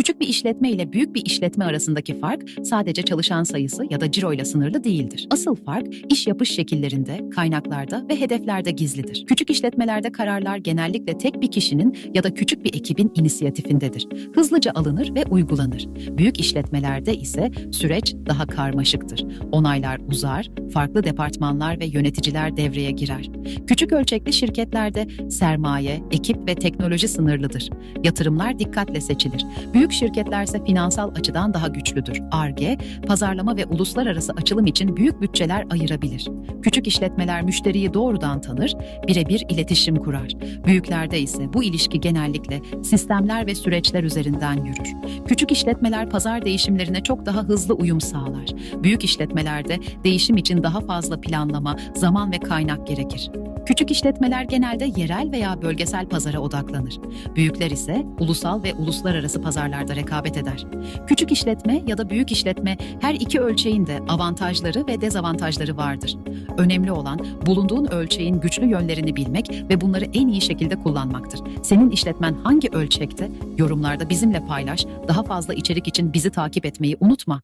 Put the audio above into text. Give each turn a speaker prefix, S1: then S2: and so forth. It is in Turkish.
S1: Küçük bir işletme ile büyük bir işletme arasındaki fark sadece çalışan sayısı ya da ciroyla sınırlı değildir. Asıl fark iş yapış şekillerinde, kaynaklarda ve hedeflerde gizlidir. Küçük işletmelerde kararlar genellikle tek bir kişinin ya da küçük bir ekibin inisiyatifindedir. Hızlıca alınır ve uygulanır. Büyük işletmelerde ise süreç daha karmaşıktır. Onaylar uzar, farklı departmanlar ve yöneticiler devreye girer. Küçük ölçekli şirketlerde sermaye, ekip ve teknoloji sınırlıdır. Yatırımlar dikkatle seçilir. Büyük şirketlerse finansal açıdan daha güçlüdür. Ar-Ge, pazarlama ve uluslararası açılım için büyük bütçeler ayırabilir. Küçük işletmeler müşteriyi doğrudan tanır, birebir iletişim kurar. Büyüklerde ise bu ilişki genellikle sistemler ve süreçler üzerinden yürür. Küçük işletmeler pazar değişimlerine çok daha hızlı uyum sağlar. Büyük işletmelerde değişim için daha fazla planlama, zaman ve kaynak gerekir. Küçük işletmeler genelde yerel veya bölgesel pazara odaklanır. Büyükler ise ulusal ve uluslararası pazarlarda rekabet eder. Küçük işletme ya da büyük işletme her iki ölçeğin de avantajları ve dezavantajları vardır. Önemli olan bulunduğun ölçeğin güçlü yönlerini bilmek ve bunları en iyi şekilde kullanmaktır. Senin işletmen hangi ölçekte? Yorumlarda bizimle paylaş. Daha fazla içerik için bizi takip etmeyi unutma.